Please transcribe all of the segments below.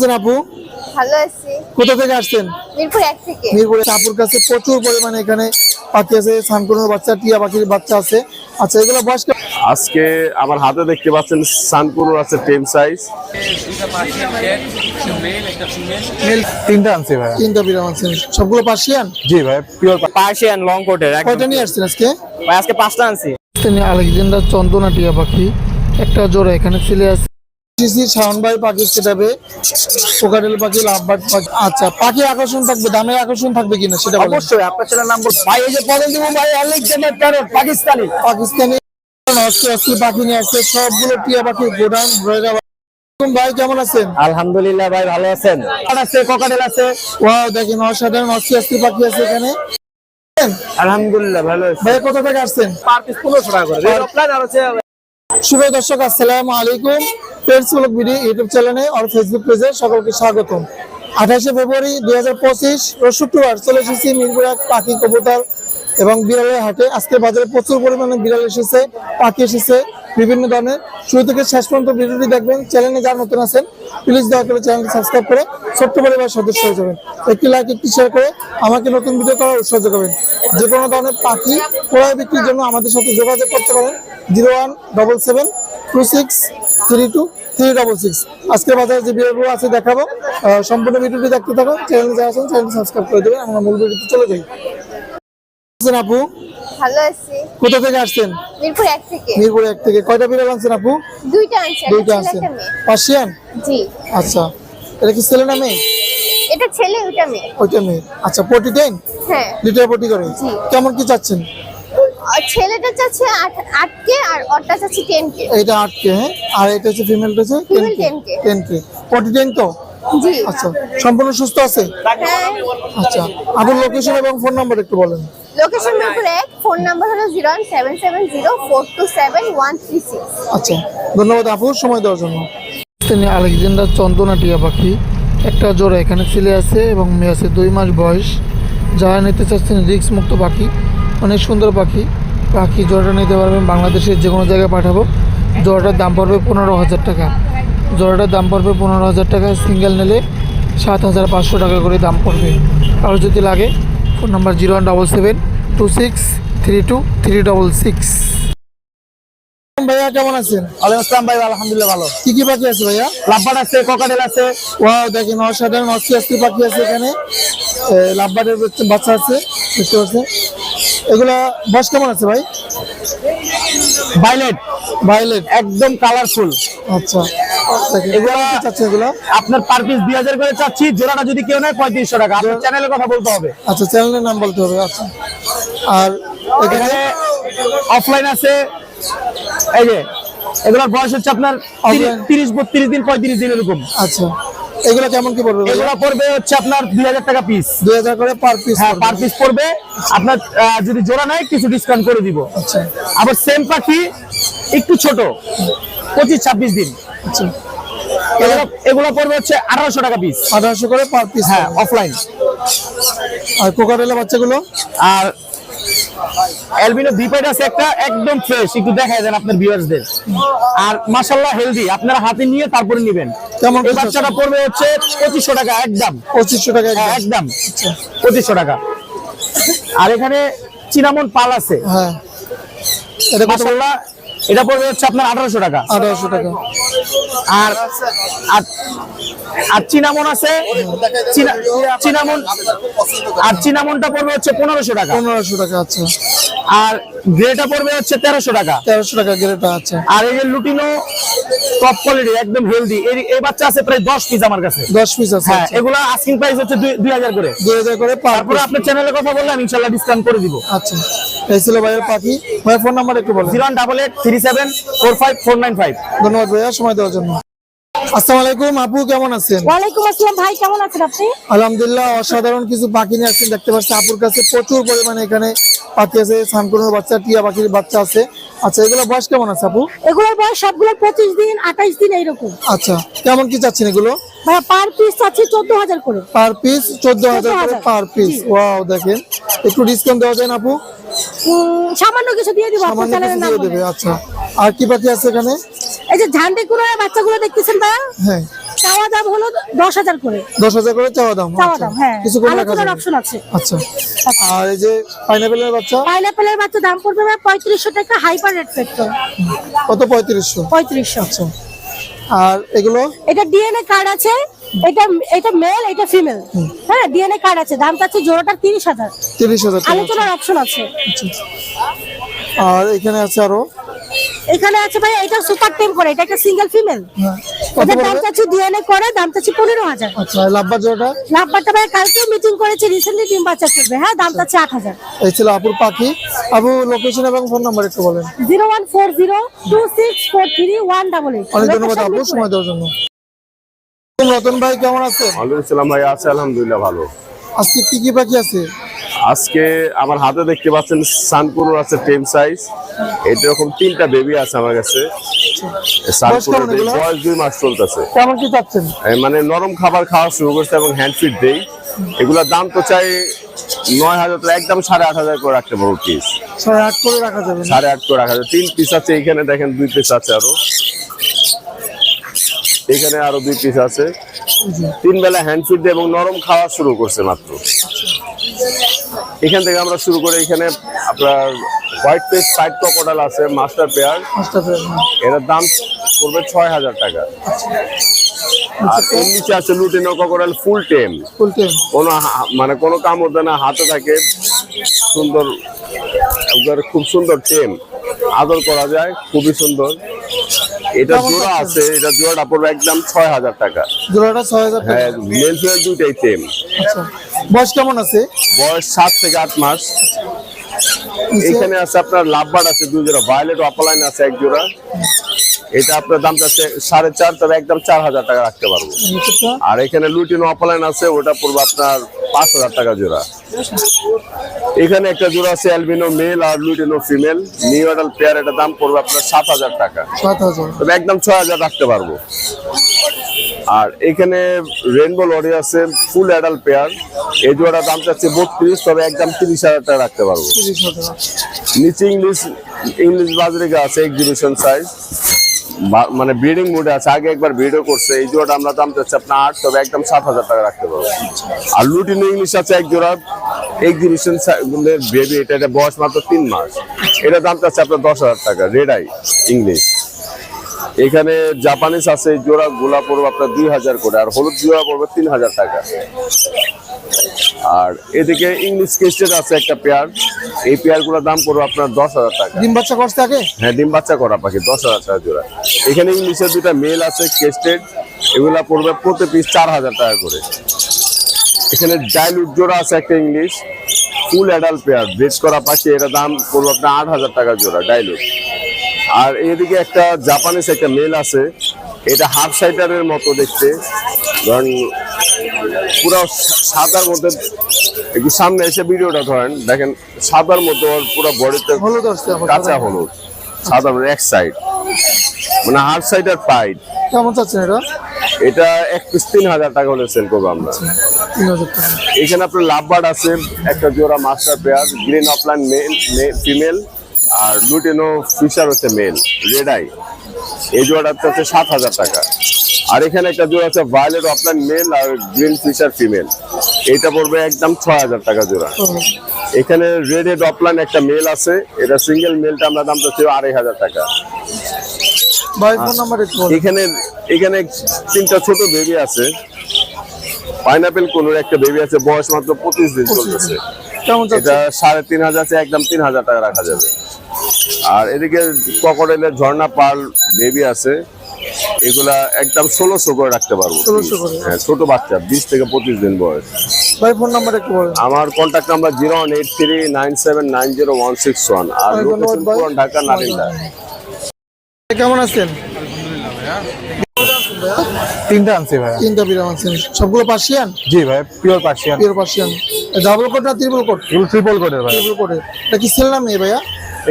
আছেন আপু? ভালো আছি। কোথা থেকে আসছেন? মিরপুর এক থেকে। মিরপুরে। আপুর কাছে প্রচুর পরিমাণে এখানে পাখি আছে সানকুনোর বাচ্চা টিয়া পাখির বাচ্চা আছে। আচ্ছা এগুলো বয়স আজকে আমার হাতে দেখতে পাচ্ছেন সানকুনোর আছে টেন সাইজ। তিনটা আনছি ভাই তিনটা বিরাম আছেন সবগুলো পার্সিয়ান? জি ভাই পিওর পার্সিয়ান। লং কোটের কয়টা নিয়ে আসছেন আজকে? ভাই আজকে পাঁচটা আনছি। আলেকজান্ডার চন্দনা টিয়া পাখি একটা জোড়া এখানে ছেলে আছে। সিসি শাওন ভাই পাখি সেটাবে পোকাটেল পাখি লাভবার্ড পাখি। আচ্ছা পাখি আকর্ষণ থাকবে দামের আকর্ষণ থাকবে কিনা সেটা অবশ্যই আপনার ছেলের নাম বল ভাই এই যে পদে দিব ভাই আলেকজান্ডার প্যারট পাকিস্তানি। পাকিস্তানি অস্ট্রি অস্ট্রি পাখি নিয়ে আসছে সবগুলো টিয়া পাখি গোডাউন ব্রয়লার ভাই কেমন আছেন? আলহামদুলিল্লাহ ভাই ভালো আছেন। আছে কোকাটেল আছে? ওয়াও দেখেন অসাধারণ অস্ট্রি অস্ট্রি পাখি আছে এখানে। আলহামদুলিল্লাহ ভালো আছে। ভাই কোথা থেকে আসছেন? পার পিস 1500 টাকা করে। আর আছে শুভ দর্শক, আসসালামু আলাইকুম। পেটস ব্লগ ভিডিও ইউটিউব চ্যানেলে আর ফেসবুক পেজে সকলকে স্বাগতম। আঠাশে ফেব্রুয়ারি দুই হাজার পঁচিশ শুক্রবার চলে এসেছি মিরপুর এক পাখি কবুতর এবং বিড়ালের হাটে আজকে বাজারে প্রচুর পরিমাণে বিড়াল এসেছে, পাখি এসেছে, বিভিন্ন ধরনের। শুরু থেকে শেষ পর্যন্ত ভিডিওটি দেখবেন চ্যানেলে যারা নতুন আছেন প্লিজ দয়া করে চ্যানেলটি সাবস্ক্রাইব করে ছোট্ট পরিবার সদস্য হয়ে যাবেন। একটি লাইক একটি শেয়ার করে আমাকে নতুন ভিডিও করার উৎসাহ যোগাবেন। যে কোনো ধরনের পাখি ক্রয় বিক্রির জন্য আমাদের সাথে যোগাযোগ করতে পারেন zero one double seven two six three two three double six আজকের বাজারে যে ভিডিওগুলো আছে দেখাবো সম্পূর্ণ ভিডিওটি দেখতে থাকুন চ্যানেলে যারা আছেন চ্যানেলটি সাবস্ক্রাইব করে দেবেন, আমরা মূল ভিডিওতে চলে যাই। আছেন আপু? ভালো আছি। কোথা থেকে আসছেন? মিরপুর এক থেকে। মিরপুর এক থেকে। কয়টা বিড়াল আনছেন আপু? দুইটা আনছি দুইটা আনছেন। পার্সিয়ান? জি। আচ্ছা। এটা কি ছেলে না মেয়ে? এটা ছেলে ওটা মেয়ে। মেয়ে। আচ্ছা পটি হ্যাঁ। লিটার পটি করে। জি। কেমন কি চাচ্ছেন? ছেলেটা চাচ্ছে আট কে আর ওরটা চাচ্ছে টেন কে এইটা আট কে হ্যাঁ। আর এটা হচ্ছে ফিমেলটা হচ্ছে ten K 10K ten K পটি টেন তো? জি। আচ্ছা সম্পূর্ণ সুস্থ আছে? হ্যাঁ আচ্ছা আপনার লোকেশন এবং ফোন নাম্বার একটু বলেন। লোকেশন মিরপুর এক ফোন নাম্বার হলো zero one seven seven zero four two seven one three six আচ্ছা ধন্যবাদ আপু সময় দেওয়ার জন্য। তিনি আলেকজান্ডার চন্দনা টিয়া পাখি একটা জোড়া এখানে ছেলে আছে এবং মেয়ে আছে দুই মাস বয়স। যারা নিতে চাচ্ছেন রিক্স মুক্ত পাখি অনেক সুন্দর পাখি। পাখি জোড়াটা নিতে পারবেন বাংলাদেশের যে কোনো জায়গায় পাঠাবো। জোড়াটার দাম পড়বে পনেরো হাজার টাকা। জোড়াটার দাম পড়বে পনেরো হাজার টাকা সিঙ্গেল নিলে সাত হাজার পাঁচশো টাকা করে দাম পড়বে। আর যদি লাগে phone number zero one double seven two six three two three double six ভাইয়া কেমন আছেন? ওয়ালাইকুম আসসালাম ভাই আলহামদুলিল্লাহ ভালো। কি কি পাখি আছে ভাইয়া? লাভবার্ড আছে কোকাটেল আছে। ওয়াও দেখেন অসাধারণ অস্থি অস্থি পাখি আছে এখানে। বাচ্চা আছে এগুলা বয়স কেমন আছে ভাই? ভাইলেট। ভাইলেট। একদম কালারফুল আচ্ছা। এগুলা আপনার পার পিস 2000 করে চাচ্ছি জোড়াটা যদি কেউ নেয় 3500 টাকা। আপনার চ্যানেলের কথা বলতে হবে। আচ্ছা চ্যানেলের নাম বলতে হবে আচ্ছা। আর এখানে এখানে অফলাইন আছে। এই যে এগুলোর বয়স হচ্ছে আপনার তিরিশ বত্রিশ দিন পঁয়ত্রিশ দিন এরকম। আচ্ছা। এগুলা কেমন কি পড়বে এগুলো পড়বে হচ্ছে আপনার দুই হাজার টাকা পিস দুই হাজার করে পার পিস হ্যাঁ পার পিস পড়বে। আপনার যদি জোড়া নেয় কিছু ডিসকাউন্ট করে দিব। আচ্ছা। আবার সেম পাখি একটু ছোট পঁচিশ ছাব্বিশ দিন। আচ্ছা এগুলো পড়বে হচ্ছে আঠারোশো টাকা পিস আঠারোশো করে পার পিস হ্যাঁ অফলাইন আর বাচ্চাগুলো? আর অ্যালবিনো দ্বীপের আছে একটা একদম ফ্রেশ একটু দেখায় দেন আপনার ভিউয়ার্সদের আর মাশাল্লাহ হেলদি আপনারা হাতে নিয়ে তারপরে নেবেন। কেমন এই বাচ্চাটা পড়বে হচ্ছে পঁচিশশো টাকা একদম। পঁচিশশো টাকা হ্যাঁ, একদম। একদম পঁচিশশো টাকা। আর এখানে চিনামন পাল আছে। হ্যাঁ। এটা এটা পড়বে হচ্ছে আপনার আঠারোশো টাকা। আঠারোশো টাকা। আর আর চিনামন আছে? চিনামন আর চিনামনটা পড়বে হচ্ছে পনেরোশো টাকা। পনেরোশো টাকা আচ্ছা আর গ্রেটা পড়বে হচ্ছে তেরোশো টাকা। তেরোশো টাকা গেরেটা আচ্ছা আর এই যে লুটিনো টপ কোয়ালিটি একদম হেলদি এই বাচ্চা আছে প্রায় দশ পিস আমার কাছে। দশ পিস আছে হ্যাঁ এগুলো আস্কিং প্রাইস হচ্ছে দুই- হাজার করে। দুই হাজার করে তারপরে আপনার চ্যানেলের কথা বললে আমি ইনশাল্লাহ ডিসকাউন্ট করে দিব। আচ্ছা। এই ছিল ভাইয়ের পাখি। ভাইয়ের ফোন নাম্বার একটু বলেন। Zero double eight three seven four five four nine five. ধন্যবাদ ভাইয়া সময় দেওয়ার জন্য। আসসালামু আলাইকুম আপু কেমন আছেন? ওয়ালাইকুম আসসালাম ভাই কেমন আছেন আপনি? আলহামদুলিল্লাহ অসাধারণ কিছু পাখি নিয়ে আসছেন দেখতে পাচ্ছি আপুর কাছে প্রচুর পরিমাণে এখানে পাখি আছে সানকুনোর বাচ্চা টিয়া পাখির বাচ্চা আছে। আচ্ছা এগুলো বয়স কেমন আছে আপু? এগুলোর বয়স সবগুলো পঁচিশ দিন আঠাইশ দিন এইরকম। আচ্ছা কেমন কি চাচ্ছেন এগুলো? ভাইয়া পার পিস আছে চোদ্দ হাজার করে। পার পিস চোদ্দ হাজার করে পার পিস। ওয়াও দেখেন একটু ডিসকাউন্ট দেওয়া যায় না আপু? সামান্য কিছু দিয়ে দিব সামান্য কিছু দিয়ে দেবে আচ্ছা। আর কি পাখি আছে এখানে? এই যে ঝান্ডি কুড়ার বাচ্চাগুলো দেখতেছেন হ্যাঁ। চাওয়া দাম হলো দশ হাজার করে। দশ হাজার করে চাওয়া দাম চাওয়া আচ্ছা। দাম হ্যাঁ। কিছু কম রাখা আলোচনার যাবে। অপশন আছে। আচ্ছা। আর এই যে পাইনাপেলের বাচ্চা? পাইনাপেলের বাচ্চা দাম পড়বে পঁয়ত্রিশশো টাকা হাইপার রেড পেট্রোল কত পঁয়ত্রিশশো? পঁয়ত্রিশশো। আচ্ছা। আর এগুলো? এটা ডিএনএ কার্ড আছে। এটা এটা মেল এটা ফিমেল হ্যাঁ ডিএনএ কার্ড আছে। দাম চাচ্ছে জোড়াটা তিরিশ হাজার। তিরিশ হাজার টাকা আলোচনার অপশন আছে। আর এখানে আছে আরও? এখানে আছে ভাই এটা সুপার টেম করে এটা একটা সিঙ্গেল ফিমেল এটা দাম চাচ্ছে ডিএনএ করে? দাম চাচ্ছে পনেরো হাজার। আচ্ছা লাভবার জোড়াটা নাম্বারটা ভাই কালকে মিটিং করেছে রিসেন্টলি ডিম বাচ্চা করবে হ্যাঁ দাম চাচ্ছে আট হাজার। এই ছিল আপুর পাখি। আপু লোকেশন এবং ফোন নাম্বার একটু বলেন। Zero one four zero two six four three one double eight. অনেক ধন্যবাদ আপু সময় দেওয়ার জন্য। রতন ভাই কেমন আছেন? ওয়ালাইকুম সালাম ভাই আছে আলহামদুলিল্লাহ ভালো। আজকে কি কি পাখি আছে? আজকে আমার হাতে দেখতে পাচ্ছেন সানকুনোর আছে টেম সাইজ। এরকম তিনটা বেবি আছে আমার কাছে। বয়স দুই মাস চলতেছে। কেমন কি চাচ্ছেন? মানে নরম খাবার খাওয়া শুরু করছে এবং হ্যান্ড দেই। এগুলোর দাম তো চাই নয় হাজার একদম সাড়ে আট হাজার করে রাখতে পারব পিস সাড়ে আট করে রাখা যাবে সাড়ে আট করে রাখা তিন পিস আছে এখানে দেখেন দুই পিস আছে আরও। এখানে আরও দুই পিস আছে। তিন বেলা হ্যান্ড ফিড দিয়ে এবং নরম খাওয়া শুরু করছে মাত্র। এখান থেকে আমরা শুরু করে এখানে আপনার হোয়াইট পেস সাইড ক্রোকোডাইল আছে মাস্টার পেয়ার পাঁচটা পেয়ার, হ্যাঁ। এটার দাম পড়বে ছয় হাজার টাকা। আর এর নিচে আছে লুটিনো ক্রোকোডাইল ফুল টেম কোনো মানে কোনো না হাতে থাকে। সুন্দর একবারে খুব সুন্দর টেম আদর করা যায় খুবই সুন্দর। এটা জোড়া আছে এটা জোড়াটা পড়বে একদম ছয় হাজার টাকা। জোড়াটা ছয় হাজার টাকা। হ্যাঁ মেল ফিমেল দুইটাই টেম আচ্ছা বয়স কেমন আছে? বয়স সাত থেকে আট মাস। এখানে আছে আপনার লাভবার আছে দুই জোড়া ভায়োলেট অপালাইন আছে এক জোড়া। এটা আপনার দাম যাচ্ছে সাড়ে চার তবে একদম চার হাজার টাকা রাখতে পারব। আর এখানে লুটিনো অপালাইন আছে ওটা পড়বে আপনার পাঁচ হাজার টাকা জোড়া। এখানে একটা জোড়া আছে অ্যালবিনো মেল আর lutino female new adult pair এটা দাম পড়বে আপনার সাত হাজার টাকা। তবে একদম ছয় হাজার রাখতে পারব। আর এখানে রেনবো লরি আছে ফুল অ্যাডাল পেয়ার এই জোড়াটা দাম চাচ্ছে বত্রিশ তবে একদম তিরিশ হাজার টাকা রাখতে পারব। নিচে ইংলিশ ইংলিশ বাজারে আছে এক্সিবিশন সাইজ মানে ব্রিডিং মুডে আছে। আগে একবার ভিডিও করছে, এই জোড়াটা আমরা দাম চাচ্ছি আপনার আট, তবে একদম সাত হাজার টাকা রাখতে পারব আর লুটিন ইংলিশ আছে এক জোড়া এক্সিবিশন বেবি এটা এটা বয়স মাত্র তিন মাস। এটা দাম চাচ্ছে আপনার দশ হাজার টাকা রেড আই ইংলিশ এখানে জাপানিজ আছে জোড়া গোলা পড়বে আপনার দুই হাজার করে, আর হলুদ জোড়া পড়বে তিন হাজার টাকা। আর এদিকে ইংলিশ কেস্টেড আছে একটা পেয়ার এই পেয়ারগুলোর দাম পড়বে আপনার দশ হাজার টাকা। ডিম বাচ্চা করছে আগে হ্যাঁ ডিম বাচ্চা করা পাখি দশ হাজার টাকা জোড়া। এখানে ইংলিশের দুটা মেল আছে কেস্টেড এগুলা পড়বে প্রতি পিস চার হাজার টাকা করে। এখানে ডাইলুট জোড়া আছে একটা English full adult pair breed করা পাখি এটা দাম পড়বে আপনার আট হাজার টাকা জোড়া ডাইলুট আর এদিকে একটা জাপানিস একটা মেল আছে। এটা হাফ সাইডারের মতো দেখতে। ধরেন পুরো সাদার মধ্যে একটু সামনে এসে ভিডিওটা ধরেন দেখেন সাদার মধ্যে ওর পুরো বডিতে হলুদ কাঁচা হলুদ। সাদা মানে এক সাইড মানে হাফ সাইড আর পাইড কেমন চাচ্ছেন এটা? এটা এক পিস তিন হাজার টাকা হলে সেল করব আমরা। হাজার এখানে আপনার লাভবার্ড আছে একটা জোড়া master pair green opaline male female আর লুটিনো ফিশার হচ্ছে মেল রেড আই এই জোড়াটা হচ্ছে সাত হাজার টাকা। আর এখানে একটা জোড়া আছে ভায়োলেট অফলাইন মেল আর গ্রিন ফিশার ফিমেল এটা পড়বে একদম ছয় হাজার টাকা জোড়া। এখানে রেড হেড অফলাইন একটা মেল আছে। এটা সিঙ্গেল মেলটা আমরা দাম চাচ্ছি আড়াই হাজার টাকা। এখানে এখানে তিনটা ছোট বেবি আছে। পাইনাপেল কোনোর একটা বেবি আছে বয়স মাত্র পঁচিশ দিন চলতেছে। এটা সাড়ে তিন হাজার আছে একদম তিন হাজার টাকা রাখা যাবে। আর এদিকে ককরেলের ঝর্ণা পাল বেবি আছে এগুলা একদম ষোলোশো করে রাখতে পারব। হ্যাঁ ছোট বাচ্চা বিশ থেকে পঁচিশ দিন বয়স। ভাই ফোন নাম্বার একটু বলেন। আমার contact number zero one eight three nine seven nine zero one six one আর ভাই, লোকেশন পুরান ঢাকা নারিন্দা। কেমন আছেন? তিনটা আনছি ভাইয়া। তিনটা বিরাম আছেন সবগুলো পার্সিয়ান জি ভাই pure Persian pure Persian double coat না ট্রিপল কোট ট্রিপল কোডের ভাই। ট্রিপল কোটে এটা কি ছেলে না মেয়ে ভাইয়া?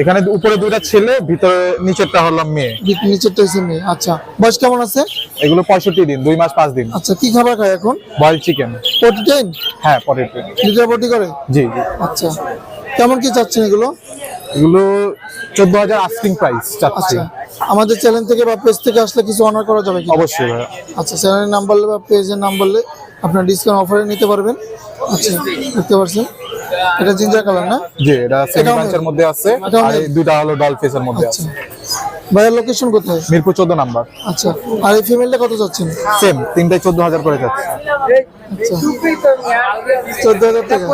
এখানে উপরে দুইটা ছেলে ভিতরে নিচেরটা হলাম মেয়ে। নিচেরটা হচ্ছে মেয়ে। আচ্ছা বয়স কেমন আছে? এগুলো পঁয়ষট্টি দিন দুই মাস পাঁচ দিন। আচ্ছা কি খাবার খায় এখন? বয়েল চিকেন ফোর্টি টেন হ্যাঁ পটেটো লিটার বটি করে? জি জি। আচ্ছা। কেমন কি চাচ্ছেন এগুলো? এগুলো চোদ্দ হাজার আস্কিং প্রাইস চাচ্ছি। আচ্ছা আমাদের চ্যানেল থেকে বা পেজ থেকে আসলে কিছু অনার করা যাবে কি অবশ্যই আচ্ছা চ্যানেলের নাম বললে বা পেজের নাম বললে আপনার ডিসকাউন্ট অফারে নিতে পারবেন। আচ্ছা দেখতে পাচ্ছেন। এটা জিঞ্জার কালার না? জি এটা সেমি মধ্যে আছে আর দুইটা হলো ডল ফেসের মধ্যে আচ্ছা। আছে। ভাইয়ের লোকেশন কোথায়? মিরপুর চোদ্দ নাম্বার। আচ্ছা আর এই ফিমেলটা কত যাচ্ছেন সেম তিনটায় চোদ্দ হাজার করে যাচ্ছে চোদ্দ হাজার টাকা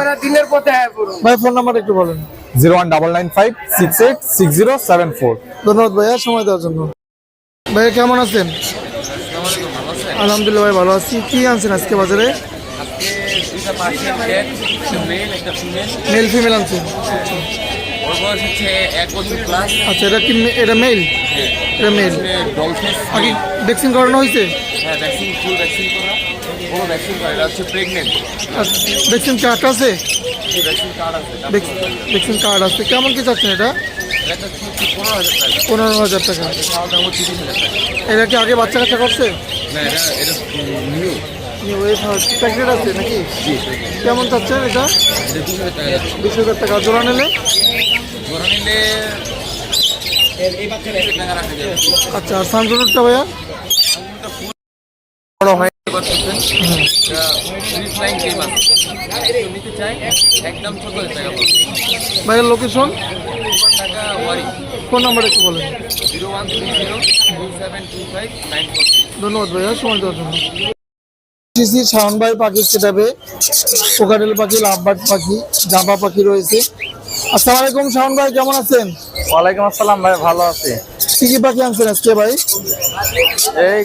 ভাই ফোন নাম্বার একটু বলেন। Zero one double nine five six eight six zero seven four. ধন্যবাদ ভাইয়া সময় দেওয়ার জন্য। ভাইয়া কেমন আছেন? আলহামদুলিল্লাহ ভাই ভালো আছি। কি আনছেন আজকে বাজারে? মেল ফিমেল আনছেন। আচ্ছা এটা কি মে- এটা মেল এটা মেল ডলফিস করানো হয়েছে? হ্যাঁ ভ্যাকসিন ফুল ভ্যাকসিন করা কোনো ভ্যাকসিন করা এটা হচ্ছে প্রেগনেন্ট ভ্যাকসিন কার্ড আছে ভ্যাকসিন কার্ড আছে ভ্যাকসিন কার্ড আছে। কেমন কি চাচ্ছেন এটা? এটা পনেরো হাজার টাকা? এটা কি আগে বাচ্চা কাচ্চা করছে? প্যাকেট আছে নাকি? কেমন চাচ্ছেন এটা? দুশো হাজার টাকা বিশ হাজার টাকা জোড়া নিলে? আচ্ছা সানরুটটা ভাইয়া? বড় হয়। নিতে চাই একদম চোদ্দ টাকা ভাইয়ের লোকেশন টাকা ওয়ারি ফোন নাম্বার একটু বলেন। Zero one three zero two seven two five nine ধন্যবাদ ভাইয়া সময় দেওয়ার জন্য। সিসি শাওন ভাই পাখি সেটাবে পোকাটেল পাখি লাভবার্ড পাখি জাবা পাখি রয়েছে। আসসালামু আলাইকুম শাওন ভাই কেমন আছেন? ওয়ালাইকুম আসসালাম ভাই ভালো আছি। কি কি পাখি আনছেন আজকে ভাই? এই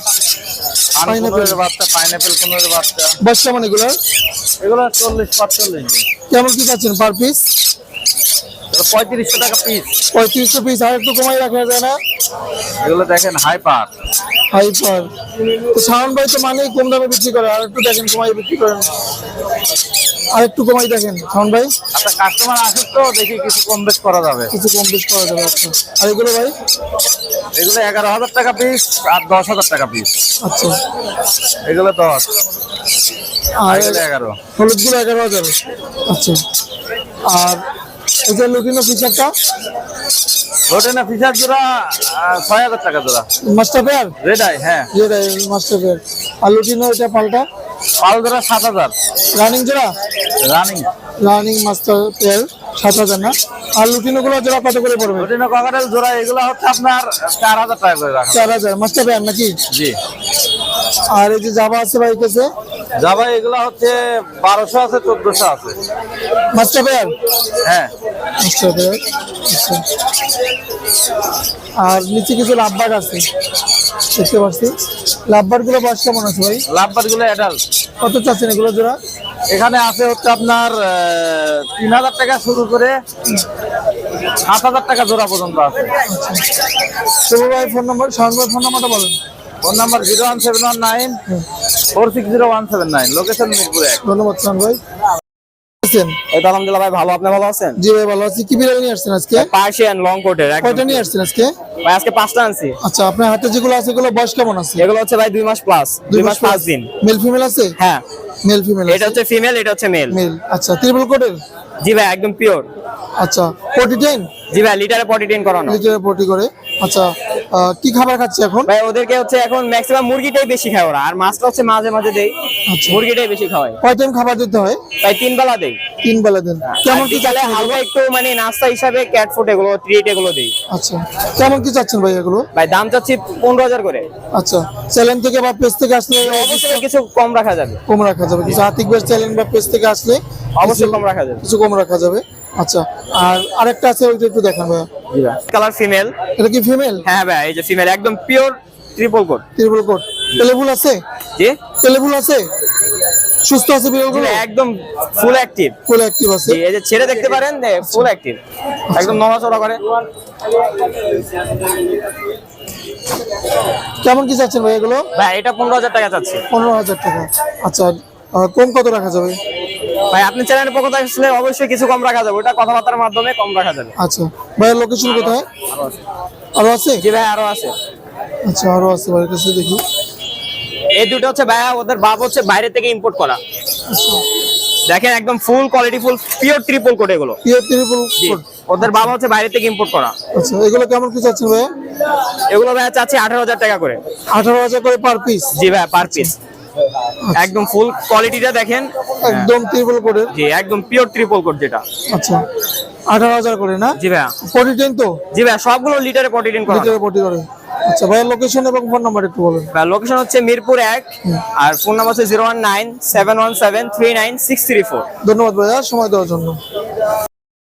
বাচ্চা পাইনাপেল কোন বাচ্চা। বয়স কেমন এগুলো? এগুলো চল্লিশ পাঁচচল্লিশ। কেমন কি পার পিস পঁয়ত্রিশশো টাকা পিস পঁয়ত্রিশশো পিস আর একটু কমাই রাখা যায় না? এগুলো দেখেন হাইপার তো শাওন ভাই তো মানেই কম দামে বিক্রি করে আর একটু দেখেন কমাই বিক্রি করেন। আর একটু কমাই দেখেন শাওন ভাই। আচ্ছা কাস্টমার আসুক তো দেখি কিছু কম বেশ করা যাবে। কিছু কম বেশ করা যাবে আচ্ছা। আর এগুলো ভাই? এগুলো এগারো হাজার টাকা পিস আর দশ হাজার টাকা পিস আচ্ছা। এগুলো দশ। আর এগারো। হলুদগুলো এগারো হাজার। আচ্ছা। আর লুটিনো ফিচারটা রোটেনা জোড়া আহ, ছয় হাজার টাকা জোড়া। Master pair? রেড আই হ্যাঁ। যেটা মাস্টার পেয়ার। আর এটা পাল্টা? পাল জোড়া সাত হাজার। রানিং জোড়া? রানিং রানিং মাস্টার পেয়ার সাত হাজার না? আর লুটিনো গুলো জোড়া কত করে পড়বে? লুটিনো ককারেল জোড়া এগুলো হচ্ছে আপনার চার হাজার টাকা করে রাখা। চার হাজার মাস্টার পেয়ার নাকি? জি। আর এই যে জাবা আছে ভাই কাছে যাবা এগুলো হচ্ছে বারোশো আছে চোদ্দশো আছে। মাস্টার পেয়ার হ্যাঁ। মাস্টার পেয়ার আচ্ছা। আর নিচে কিছু লাভবার আছে দেখতে পাচ্ছি। লাভবারগুলো বয়স কেমন আছে ভাই? লাভবারগুলো অ্যাডাল্ট কত চাচ্ছেন এগুলো জোড়া? এখানে আছে হচ্ছে আপনার তিন হাজার টাকা শুরু করে সাত হাজার টাকা জোড়া পর্যন্ত আছে। শুভ ভাই ফোন নম্বর ভাই ফোন নাম্বারটা বলেন। Phone number zero one seven one nine four six zero one seven nine. Location Mirpur এক। ধন্যবাদ ভাই। আছেন? এই আলহামদুলিল্লাহ ভাই ভালো। আপনি ভালো আছেন? জি ভাই ভালো আছি। কি বিড়াল নিয়ে আসছেন আজকে? পার্সিয়ান লং কোটের কয়টা নিয়ে আসছেন আজকে? ভাই আজকে পাঁচটা আনছি। আচ্ছা আপনার হাতে যেগুলো আছে এগুলো বয়স কেমন আছে? এগুলো হচ্ছে ভাই দুই মাস প্লাস দুই মাস পাঁচ দিন। মেল ফিমেল আছে? হ্যাঁ। মেল ফিমেল এটা হচ্ছে ফিমেল এটা হচ্ছে মেল মেল আচ্ছা ত্রিপল কোটের জি ভাই একদম পিওর আচ্ছা টেন জি ভাই লিটারে পটি টেন করানো। লিটারে পটি করে। আচ্ছা কি খাবার খাচ্ছে এখন? ভাই ওদেরকে হচ্ছে এখন ম্যাক্সিমাম মুরগিটাই বেশি খায় ওরা। আর মাছটা হচ্ছে মাঝে মাঝে দেই আচ্ছা। মুরগিটাই বেশি খাওয়াই কয় টাইম খাবার দিতে হয়? তাই তিন বেলা দেই। তিন বেলা দিন। কেমন কি চালে হালকা একটু মানে নাস্তা হিসাবে ক্যাট ফুড এগুলো ট্রিট এগুলো দিই। আচ্ছা। কেমন কি চাচ্ছেন ভাই এগুলো? ভাই দাম চাচ্ছি পনেরো হাজার করে। আচ্ছা। চ্যানেল থেকে বা পেজ থেকে আসলে অবশ্যই কিছু কম রাখা যাবে। কম রাখা যাবে। কিছু আর্থিক বেশ চ্যানেল বা পেজ থেকে আসলে অবশ্যই কম রাখা যাবে। কিছু কম রাখা যাবে। আচ্ছা আর আরেকটা আছে ওইটা একটু দেখান ভাইয়া। ভাই। কালার ফিমেল এটা কি ফিমেল হ্যাঁ ভাই এই যে ফিমেল একদম pure triple coat triple coat পেলেবুল আছে? জি। পেলেবুল আছে? সুস্থ আছে বিড়ালগুলো একদম ফুল অ্যাক্টিভ ফুল অ্যাক্টিভ আছে? এই যে ছেড়ে দেখতে পারেন ফুল অ্যাক্টিভ একদম নড়াচড়া করে। কেমন কি চাচ্ছেন ভাই এগুলো? ভাই এটা পনেরো হাজার টাকা চাচ্ছি। পনেরো হাজার টাকা। আচ্ছা কম কত রাখা যাবে? ভাই আপনি চ্যানেলের পক্ষ থেকে আসলে অবশ্যই কিছু কম রাখা যাবে। ওটা কথাবার্তার মাধ্যমে কম রাখা যাবে। আচ্ছা ভাই লোকেশন কোথায়? আরও আছে। জি ভাই আরও আছে। আচ্ছা আরও আছে ভাইয়ের কাছে দেখি। এই দুটো হচ্ছে ভাইয়া ওদের বাপ হচ্ছে বাইরে থেকে ইম্পোর্ট করা। দেখেন একদম full quality full pure triple code এগুলো। পিওর ত্রিপুল কোড ওদের বাবা হচ্ছে বাইরে থেকে ইম্পোর্ট করা। আচ্ছা এগুলো কেমন কি চাচ্ছেন ভাই এগুলো ভাই চাচ্ছি আঠারো হাজার টাকা করে। আঠারো হাজার করে পার পিস জি ভাই পার পিস একদম ফুল কোয়ালিটিটা দেখেন। একদম ত্রিপুল কোডের জি একদম পিওর ট্রিপল কোড যেটা। আচ্ছা আঠারো হাজার করে না? জি ভাইয়া। ফোর্টি টেন তো? জি ভাইয়া সবগুলো লিটারে পটিটেন করা লিটারে পটি করে। আচ্ছা ভাইয়া লোকেশন এবং ফোন নাম্বার একটু বলেন। লোকেশন হচ্ছে মিরপুর এক আর ফোন নাম্বার হচ্ছে zero one nine seven one seven three nine six three four ধন্যবাদ ভাইয়া সময় দেওয়ার জন্য।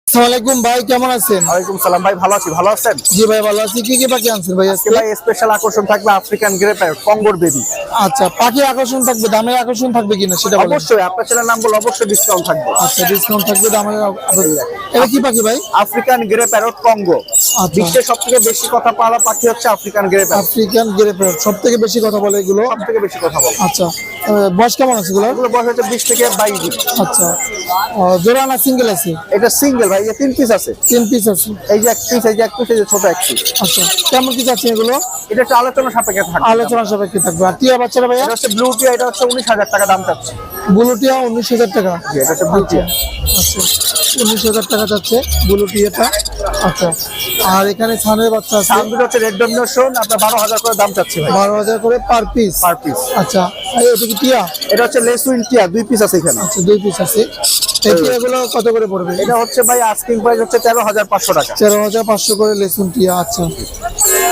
আসসালামু ভাই কেমন আছেন? ওয়ালাইকুম সালাম ভাই ভালো আছি ভালো আছেন? জি ভাই ভালো আছি। কি কি পাখি আনছেন ভাই আজকে ভাই স্পেশাল আকর্ষণ থাকবে আফ্রিকান গ্রে প্যারট কঙ্গোর বেবি আচ্ছা পাখি আকর্ষণ থাকবে দামের আকর্ষণ থাকবে কিনা সেটা অবশ্যই আপনার চ্যানেল নাম বলে অবশ্যই ডিসকাউন্ট থাকবে। আচ্ছা ডিসকাউন্ট থাকবে দামের এটা কি পাখি ভাই? আফ্রিকান গ্রে প্যারট কঙ্গো বিশ্বের সব থেকে বেশি কথা পাওয়া পাখি হচ্ছে African grey parrot African grey parrot সব বেশি কথা বলে এগুলো? বেশি কথা বলে। আচ্ছা বয়স কেমন আছে এগুলো বয়স হচ্ছে থেকে দিন। আচ্ছা আহ, জোড়া না সিঙ্গেল আছে? এটা সিঙ্গেল ভাই এই তিন পিস আছে। তিন পিস আছে। এই যে এক পিস এই যে এক পিস এই যে ছোট এক পিস আচ্ছা কেমন কি চাচ্ছেন এগুলো? এটা একটু আলোচনা সাপেক্ষে থাকবে। আলোচনা সাপেক্ষে থাকবে। আর টিয়া বাচ্চারা ভাইয়া? এটা হচ্ছে ব্লু টিয়া এটা হচ্ছে উনিশ হাজার টাকা দাম চাচ্ছে। বুলুটিয়া উনিশ হাজার টাকা। এটা হচ্ছে ব্লু টিয়া। আচ্ছা উনিশ হাজার টাকা যাচ্ছে বুলুটিয়াটা আচ্ছা আর এখানে ছানের বাচ্চা আছে। হচ্ছে রেড ডমিনেশন আপনার বারো হাজার করে দাম চাচ্ছি ভাই। বারো হাজার করে পার পিস পার পিস আচ্ছা এটা কি টিয়া? এটা হচ্ছে লেসুইন টিয়া দুই পিস আছে এখানে। আচ্ছা দুই পিস আছে। এই টিয়াগুলো কত করে পড়বে? এটা হচ্ছে ভাই আস্কিং প্রাইস হচ্ছে তেরো হাজার পাঁচশো টাকা। তেরো হাজার পাঁচশো করে লেসুন টিয়া আচ্ছা।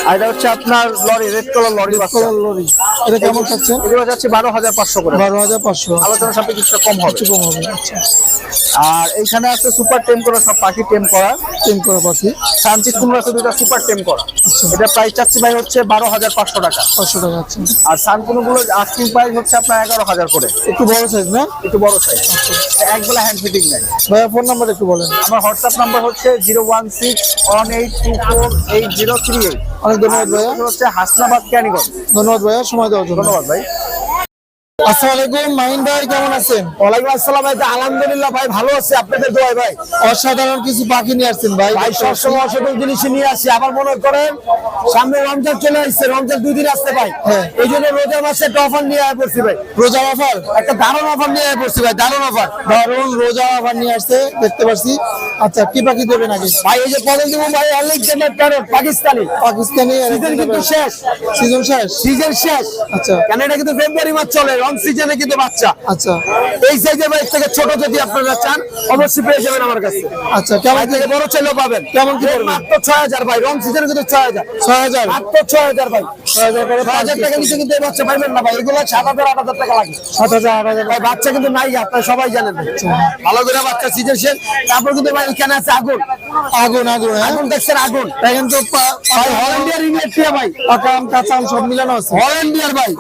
আর এটা হচ্ছে আপনার lory red colour lory colour lory. এটা কেমন চাচ্ছেন এগুলো যাচ্ছে বারো হাজার পাঁচশো করে। বারো হাজার পাঁচশো সাথে কিছুটা কম হবে। কম হবে আচ্ছা। আর এইখানে আছে সুপার টেম করা সব পাখি টেম করা। তিন করে পাখি। শান্তি কুমড়া আছে দুটা সুপার টেম করা। এটা প্রাইস চাচ্ছি ভাই হচ্ছে বারো হাজার পাঁচশো টাকা। পাঁচশো টাকা আছে আর সানকুনো গুলো আস্কিং প্রাইস হচ্ছে আপনার এগারো হাজার করে। একটু বড় সাইজ না? একটু বড় সাইজ একবেলা হ্যান্ড ফিটিং নাই। ভাইয়া ফোন নাম্বার একটু বলেন। আমার হোয়াটসঅ্যাপ নাম্বার হচ্ছে zero one six one eight two four eight zero three eight. অনেক ধন্যবাদ ভাইয়া। হচ্ছে হাসনাবাদ ক্যানিগঞ্জ। ধন্যবাদ ভাইয়া। সময় দেওয়ার জন্য। ধন্যবাদ ভাই। আসসালামু মাহিন ভাই কেমন আছেন? ওয়ালাইকুম আসসালাম ভাই আলহামদুলিল্লাহ ভাই ভালো আছে। আপনাদের দোয়াই ভাই? অসাধারণ কিছু পাখি নিয়ে আসছেন ভাই। ভাই সবসময় অসাধারণ জিনিস নিয়ে আসি। আবার মনে করেন সামনে রমজান চলে আসছে রমজান দুই দিন আসতে ভাই। হ্যাঁ। এই জন্য রোজার মাসে একটা অফার নিয়ে আয় পড়ছি ভাই। রোজা অফার? একটা দারুণ অফার নিয়ে আয় পড়ছি ভাই দারুণ অফার। দারুণ রোজা অফার নিয়ে আসছে দেখতে পাচ্ছি আচ্ছা কি পাখি দেবেন আগে? ভাই এই যে প্রথম দিব ভাই Alexander parrot Pakistani. Pakistani season কিন্তু শেষ। সিজন শেষ? সিজন শেষ। আচ্ছা। কেন এটা কিন্তু ফেব্রুয়ারি মাস চলে রং সিজনে কিন্তু বাচ্চা। আচ্ছা। এই সাইজের ভাই থেকে ছোট যদি আপনারা চান অবশ্যই পেয়ে যাবেন আমার কাছে। আচ্ছা কেমন থেকে বড় চাইলেও পাবেন। কেমন কি মাত্র ছয় হাজার ভাই রং সিজনে কিন্তু ছয় হাজার। ছয় হাজার। মাত্র ছয় হাজার ভাই। ছয় হাজার ছয় হাজার টাকা নিচে কিন্তু এই বাচ্চা পাইবেন না ভাই এগুলো সাত হাজার আট হাজার টাকা লাগে। সাত হাজার আট হাজার। ভাই বাচ্চা কিন্তু নাই আপনারা সবাই জানেন ভালো করে বাচ্চা সিজন শেষ তারপর কিন্তু ভাই এখানে আছে আগুন। আগুন আগুন হ্যাঁ? আগুন দেখছেন আগুন। এখন তো ভাই হল্যান্ডিয়ার ইংলিশ ভাই। পাকা আম কাঁচা সব মিলানো আছে। হল্যান্ডিয়ার ভাই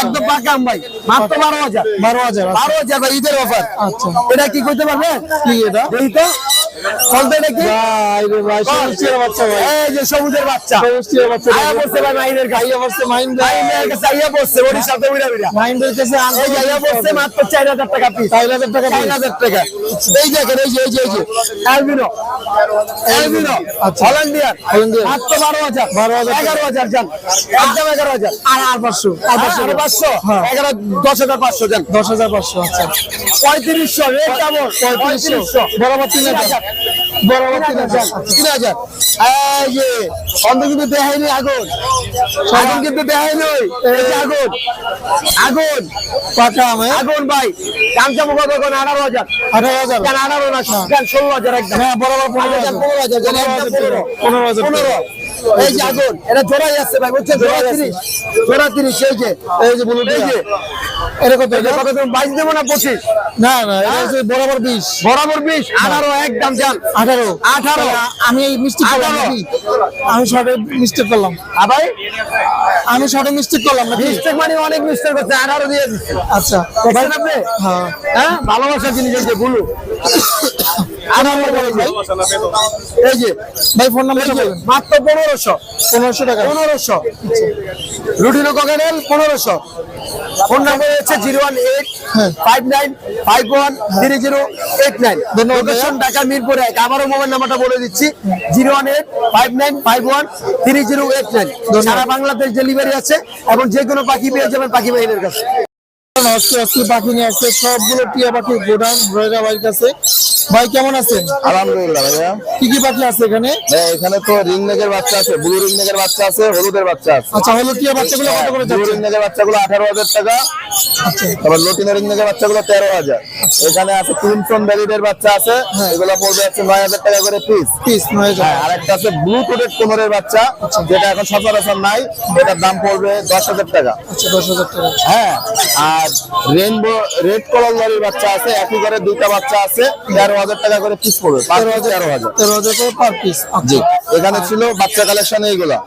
একদম পাকা আম ভাই। মাত্র বারো হাজার। বারো হাজার আচ্ছা। বারো হাজার ঈদের অফার। আচ্ছা। এটা কি করতে পারবে কি এটা? ভাই রে ভাই বাচ্চা ভাই। এই যে সবুজের বাচ্চা। আয়া ভাই মাইনের মাইনের কাছে সাথে উড়া কাছে এই মাত্র টাকা পিস চার হাজার টাকা চার হাজার টাকা। এই দেখেন এই যে এই যে এই যে। অ্যালবিনো অ্যালবিনো আচ্ছা। মাত্র একদম আর আর আর হ্যাঁ। আচ্ছা। পঁয়ত্রিশশো রেট কেমন পঁয়ত্রিশশো। বরাবর বরাবর তিন হাজার তিন হাজার। এই যে অন্ধ কিন্তু দেখায়নি আগুন। আগুন কিন্তু দেখায়নি আগুন। আগুন। হ্যাঁ? আগুন ভাই দাম চাবো কত কোন আঠারো হাজার। আঠারো হাজার। কেন আঠারো না? কেন ষোলো হাজার একদম। হ্যাঁ বরাবর পনেরো হাজার। পনেরো হাজার পনেরো পনেরো। হাজার পনেরো। এই যে আগুন এটা জোড়াই আসছে ভাই বুঝছে জোড়া তিরিশ জোড়া তিরিশ এই যে এই যে বলুন এই যে এটা কত? এটা কত তুমি বাইশ দেবো না পঁচিশ? না না এটা হচ্ছে বরাবর বিশ। বরাবর বিশ? আঠারো একদম যান আঠারো। আঠারো। আমি এই করলাম আমি শর্টে মিস্টেক করলাম। আবার আমি শর্টে মিস্টেক করলাম মিস্টেক মানে অনেক মিস্টেক করছে আঠারো দিয়ে আচ্ছা আপনি? হ্যাঁ। হ্যাঁ? ভালোবাসার জিনিস হচ্ছে গুলু আঠারো বলেন ভাই। এই যে ভাই ফোন নাম্বারটা মাত্র পনেরোশো। পনেরোশো টাকা। পনেরোশো। রুটিনো ককানেল পনেরোশো। ফোন নাম্বার হচ্ছে জিরো ওয়ান এইট হ্যাঁ। Five nine five one three zero eight nine. Location Dhaka Mirpur এক। আবারও মোবাইল নাম্বারটা বলে দিচ্ছি। Zero one eight five nine five one three zero eight nine. সারা বাংলাদেশ ডেলিভারি আছে এবং যে কোনো পাখি পেয়ে যাবেন পাখি বাহিনীর কাছে। অস্থির অস্থির পাখি নিয়ে আসছে। সবগুলো টিয়া পাখি গোডাউন রয়েরা বাড়ির কাছে। ভাই কেমন আছেন? আলহামদুলিল্লাহ ভাইয়া। কি কি পাখি আছে এখানে? এখানে তো রিং নেকের বাচ্চা আছে ব্লু রিং নেকের বাচ্চা আছে হলুদের বাচ্চা আছে। আচ্ছা হলুদ কি বাচ্চাগুলো কত করে ব্লু যাচ্ছে? রিং নেকের বাচ্চাগুলো আঠারো হাজার টাকা আচ্ছা। তারপর লটিনের রিং নেকের বাচ্চাগুলো তেরো হাজার। এখানে আছে ক্রিমসন ভ্যালিডের বাচ্চা আছে। এগুলো পড়বে হচ্ছে নয় হাজার টাকা করে পিস পিস নয় হ্যাঁ আর একটা আছে ব্লু কোটেড কোমরের বাচ্চা যেটা এখন সচরাচর নাই এটার দাম পড়বে দশ হাজার টাকা। আচ্ছা দশ হাজার টাকা। হ্যাঁ আর রেনবো রেড কলার বাচ্চা আছে একই করে দুইটা বাচ্চা আছে তেরো হাজার টাকা করে পিস পড়বে তেরো হাজার তেরো হাজার। তেরো হাজার করে পার পিস জি এখানে ছিল বাচ্চা কালেকশন এইগুলা।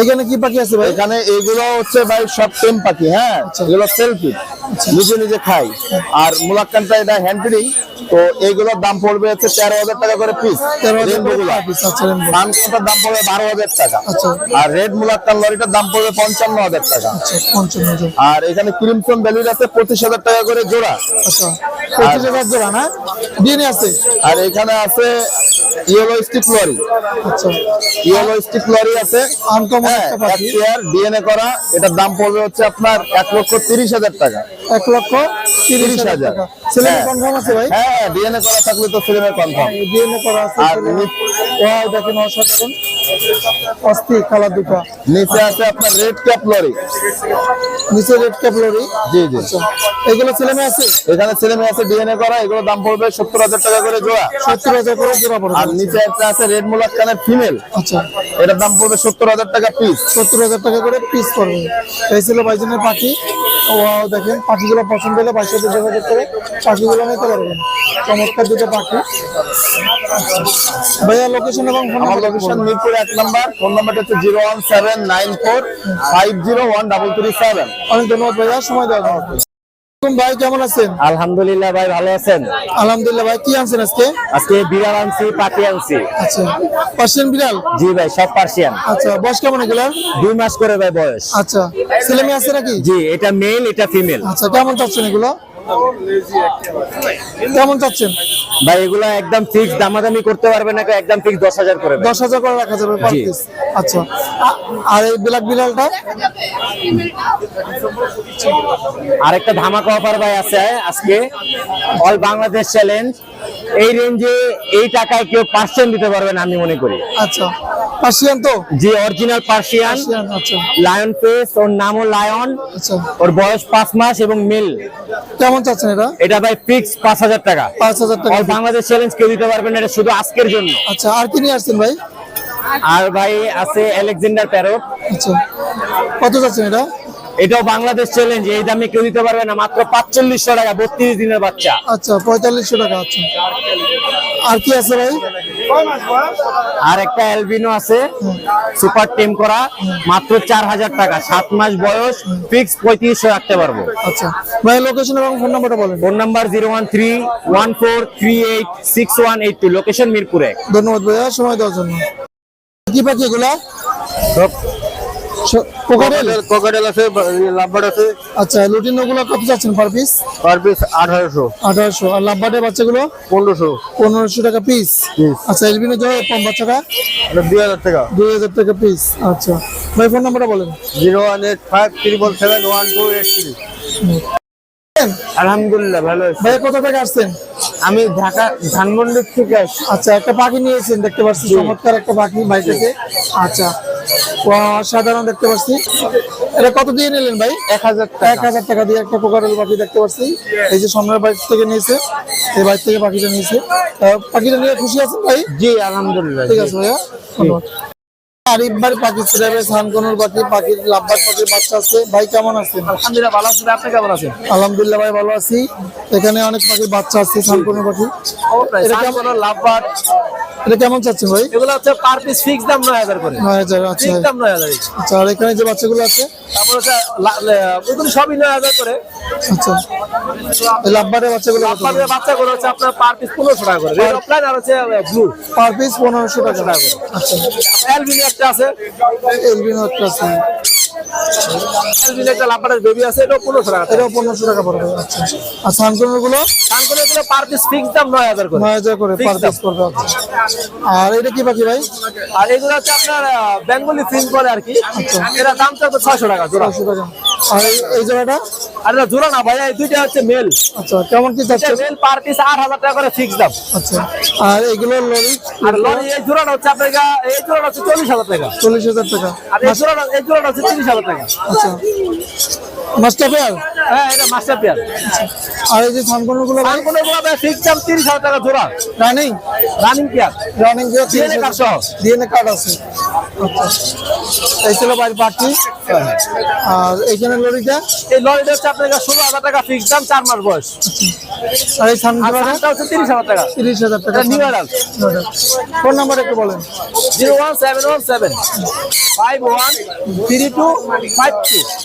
এখানে কি পাখি আছে ভাই? এখানে এইগুলো হচ্ছে ভাই সব টেম পাখি হ্যাঁ এগুলো সেলফি নিজে নিজে খাই। আর মুলাক্কানটা এটা হ্যান্ড ফিডিং তো এইগুলোর দাম পড়বে হচ্ছে তেরো হাজার টাকা করে পিস পিস আচ্ছা দাম পড়বে বারো হাজার টাকা। আচ্ছা। আর রেড মুলাক্কান লরিটার দাম পড়বে পঞ্চান্ন হাজার টাকা। আচ্ছা আর এখানে ক্রিমসন ভ্যালির আছে পঁচিশ হাজার টাকা করে জোড়া। পঁচিশ হাজার জোড়া না? ডিএনএ আছে। আর এখানে আছে yellow stick lory yellow stick lory আছে। আনকমন হ্যাঁ ডিএনএ করা। এটার দাম পড়বে হচ্ছে আপনার এক লক্ষ তিরিশ হাজার টাকা। এক লক্ষ তিরিশ হাজার হাজার। হ্যাঁ। কনফার্ম আছে ভাই হ্যাঁ ডিএনএ করা থাকলে তো ফিল্মের কনফার্ম ডিএনএ করা আছে আর। ওয়াও দেখেন অসাধারণ অস্থির কালার দুটা। নিচে আছে আপনার রেড ক্যাপ লরি নিচে রেড ক্যাপলরি জি জি। আচ্ছা। এগুলো ছেলে মেয়ে আছে? এখানে ছেলে মেয়ে আছে ডিএনএ করা এগুলো দাম পড়বে সত্তর হাজার টাকা করে জোড়া। সত্তর হাজার করে জোড়া পড়বে। আর নিচে একটা আছে রেড মুলাক্কানের ফিমেল আচ্ছা। এটার দাম পড়বে সত্তর হাজার টাকা পিস সত্তর হাজার টাকা করে পিস পড়বে। এই ছিল বাইজনের পাখি। ওয়াও দেখেন পাখিগুলো পছন্দ হলে বাইশ হাজার যোগাযোগ করে পাখিগুলো নিতে পারবেন। চমৎকার দুটো পাখি। ভাইয়া লোকেশন এবং ফোন আমার লোকেশন মিরপুর এক নাম্বার ফোন নাম্বারটা হচ্ছে zero one seven nine four five zero one double three seven. অনেক ধন্যবাদ ভাইয়া সময় দেওয়ার জন্য। ভাই কেমন আছেন? আলহামদুলিল্লাহ ভাই ভালো আছেন? আলহামদুলিল্লাহ ভাই কি আনছেন আজকে? আজকে বিড়াল আনছি পাখি আনছি। আচ্ছা। পার্সিয়ান বিড়াল? জি ভাই সব পার্সিয়ান। আচ্ছা বয়স কেমন এগুলার? দুই মাস করে ভাই বয়স। আচ্ছা ছেলে মেয়ে আছে নাকি? জি এটা মেল এটা ফিমেল আচ্ছা কেমন চাচ্ছেন এগুলো? কেমন চাচ্ছেন? ভাই এগুলো একদম ফিক্স দামাদামি করতে পারবে না একদম ফিক্স দশ হাজার করে দশ হাজার করে রাখা যাবে জি। পিস আচ্ছা। আর এই ব্ল্যাক বিড়ালটা? আর একটা ধামাকা অফার ভাই আছে আজকে। অল বাংলাদেশ চ্যালেঞ্জ এই রেঞ্জে এই টাকায় কেউ পার্সেন্ট দিতে পারবে না আমি মনে করি। আচ্ছা। পার্সিয়ান তো? যে অরিজিনাল পার্সিয়ান আচ্ছা। লায়ন ফেস ওর নামও লায়ন আচ্ছা। ওর বয়স পাঁচ মাস এবং মেল কেমন চাচ্ছেন এটা? এটা ভাই ফিক্স পাঁচ হাজার টাকা। পাঁচ হাজার টাকা বাংলাদেশ চ্যালেঞ্জ কেউ দিতে পারবে না এটা শুধু আজকের জন্য। আচ্ছা আর কি নিয়ে আসছেন ভাই? আর ভাই আছে আলেকজান্ডার প্যারট আচ্ছা কত চাচ্ছেন এটা? এটাও বাংলাদেশ চ্যালেঞ্জ এই দামে কেউ দিতে পারবে না মাত্র পাঁচচল্লিশশো টাকা বত্রিশ দিনের বাচ্চা। আচ্ছা পঁয়তাল্লিশশো টাকা আচ্ছা। আর কি আছে ভাই? আর একটা অ্যালবিনো আছে সুপার টেম করা মাত্র চার হাজার টাকা। সাত মাস বয়স ফিক্স পঁয়ত্রিশ রাখতে পারব। আচ্ছা। ভাই লোকেশন এবং ফোন নাম্বারটা বলেন। Phone number zero one three one four three eight six one eight two location মিরপুরে। ধন্যবাদ ভাইয়া সময় দেওয়ার জন্য। কি পাখি এগুলা? সব কোকারেল আছে লাভবার্ড আছে। আচ্ছা কত পার পিস পার পিস আঠারোশো। আঠারোশো। আর বাচ্চাগুলো? পনেরোশো। পনেরোশো টাকা পিস আচ্ছা এলবিনো জয় কম বাচ্চাটা দুই হাজার টাকা। দুই হাজার টাকা পিস আচ্ছা। ভাই ফোন নাম্বারটা বলেন। Zero one eight five triple seven one two eight three আলহামদুলিল্লাহ ভালো ভাই কোথা থেকে আসছেন? আমি ঢাকা ধানমন্ডি থেকে আসছি। আচ্ছা একটা পাখি নিয়েছেন দেখতে পাচ্ছি চমৎকার একটা পাখি ভাই থেকে আচ্ছা ও, অসাধারণ দেখতে পাচ্ছি। এটা কত দিয়ে নিলেন ভাই? এক হাজার এক হাজার টাকা দিয়ে একটা কোকারেল পাখি দেখতে পাচ্ছি। এই যে সামনের বাইক থেকে নিয়েছে এই বাইক থেকে পাখিটা নিয়েছে। পাখিটা নিয়ে খুশি আছেন ভাই? জি আলহামদুলিল্লাহ ঠিক আছে ভাইয়া ধন্যবাদ। আরিফ ভাই পাখি ছিড়াবে সানকনুর পাখি পাখির লাভবার পাখির বাচ্চা আছে। ভাই কেমন আছেন? আলহামদুলিল্লাহ ভালো আছেন আপনি কেমন আছেন? আলহামদুলিল্লাহ ভাই ভালো আছি। এখানে অনেক পাখির বাচ্চা আছে সানকনুর পাখি। এটা কেমন লাভবার এটা কেমন চাচ্ছেন ভাই? এগুলো হচ্ছে পার পিস ফিক্স দাম নয় হাজার করে। নয় হাজার আচ্ছা। ফিক্স দাম নয় হাজার। আচ্ছা আর এখানে যে বাচ্চাগুলো আছে? তারপর হচ্ছে ওগুলো সবই নয় হাজার করে। আচ্ছা। লাভবারে লাভবারের বাচ্চাগুলো আপনাদের বাচ্চাগুলো হচ্ছে আপনার পার পিস 1500 টাকা করে। রেড অফলাইন আর হচ্ছে ব্লু পার পিস 1500 টাকা। আচ্ছা। অ্যালবিনি একটা আছে। এলবিনো একটা আছে। অ্যালবিনি একটা লাভবারের বেবি আছে এটাও পনেরোশো টাকা এটাও পনেরোশো টাকা পড়বে আচ্ছা। আর সানকনুরগুলো কানকনে এগুলো পার পিস ফিক্স দাম নয় হাজার করে। নয় হাজার করে পার পিস পড়বে আচ্ছা। আর এটা কি পাখি ভাই? আর এগুলো হচ্ছে আপনার বেঙ্গলি করে আর কি। এটা দামটা তো ছয়শো টাকা জোড়া। টাকা। আর এই- জায়গাটা আর এটা জোড়া না এই দুইটা হচ্ছে মেল আচ্ছা কেমন কি চাচ্ছে মেল পার পিস আট হাজার টাকা করে ফিক্স দাম। আচ্ছা। আর এগুলো লরি? আর লরি এই জোড়াটা হচ্ছে আপনার এই জোড়াটা হচ্ছে চল্লিশ হাজার টাকা। চল্লিশ হাজার টাকা। আর এই জোড়াটা এই জোড়াটা হচ্ছে তিরিশ হাজার টাকা আচ্ছা। Master pair? হ্যাঁ এটা মাস্টার পেয়ার। আর এই যে সানকোনগুলো ভাই? আর কোনো ফিক্স দাম তিরিশ হাজার টাকা জোড়া। Running running pair. রানিং দিয়ে DNA card সহ। ডিএনএ কার্ড আছে। আচ্ছা। এই ছিল বাড়ির পাখি আর এইখানে লরিটা? এই লরিটা হচ্ছে আপনার ষোলো হাজার টাকা ফিক্স দাম চার মাস বয়স। আর এই আর সানগুলোটা সানটা হচ্ছে তিরিশ হাজার টাকা। তিরিশ হাজার টাকা। new ফোন নাম্বার একটু বলেন। Zero one seven one seven. Five one three two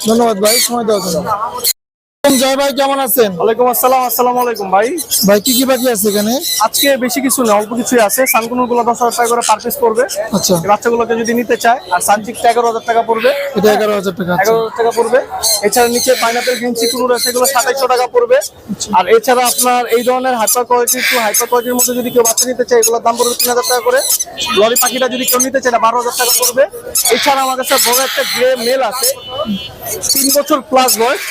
ধন্যবাদ ভাই সময় দেওয়ার জন্য। জয় ভাই কেমন আছেন? ওয়ালাইকুম আসসালাম আসসালামু আলাইকুম ভাই। ভাই কি কি পাখি আছে এখানে? আজকে বেশি কিছু না অল্প কিছুই আছে। সানকুনুরগুলো দশ হাজার টাকা করে পার পিস পড়বে আচ্ছা বাচ্চাগুলোকে যদি নিতে চায় আর সানচিকটা এগারো হাজার টাকা পড়বে। এটা এগারো হাজার টাকা আচ্ছা। এগারো হাজার টাকা পড়বে। এছাড়া নিচে পাইনাপেল গ্রিন চিকুন আছে এগুলো সাতাইশশো টাকা পড়বে। আর এছাড়া আপনার এই ধরনের হাইপার কোয়ালিটি টু হাইপার কোয়ালিটির মধ্যে যদি কেউ বাচ্চা নিতে চায় এগুলোর দাম পড়বে তিন হাজার টাকা করে। লরি পাখিটা যদি কেউ নিতে চায় বারো হাজার টাকা পড়বে। এছাড়া আমার কাছে বড় একটা গ্রে মেল আছে। তিন বছর প্লাস বয়স।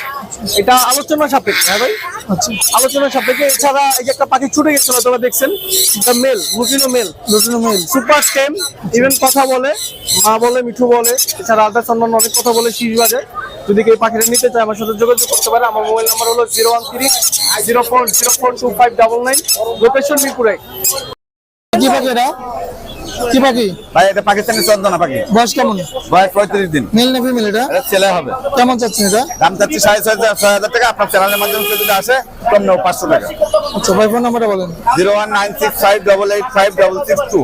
এটা আলোচনা সাপেক্ষে হ্যাঁ ভাই? আচ্ছা। আলোচনা সাপেক্ষে এছাড়া এই যে একটা পাখি ছুটে গেছিল তোমরা দেখছেন এটা male lutino male. Lutino male. Super tame even কথা বলে মা বলে মিঠু বলে এছাড়া আদার্স অন্যান্য অনেক কথা বলে শীষ বাজে যদি কেউ পাখিটা নিতে চায় আমার সাথে যোগাযোগ করতে পারে। আমার মোবাইল নাম্বার হলো zero one three zero four zero four two five double nine location মিরপুরে। কি পাখি? ভাই এটা পাকিস্তানি চন্দনা পাখি। বয়স কেমন? বয়স পঁয়ত্রিশ দিন। মেল না ফিমেল এটা? এটা ছেলে হবে। কেমন চাচ্ছেন এটা? দাম চাচ্ছি সাড়ে ছয় হাজার ছয় হাজার টাকা। আপনার চ্যানেলের মাধ্যমে যদি আসে কম নেব পাঁচশো টাকা। আচ্ছা ভাই ফোন নাম্বারটা বলেন। Zero one nine six five double eight five double six two.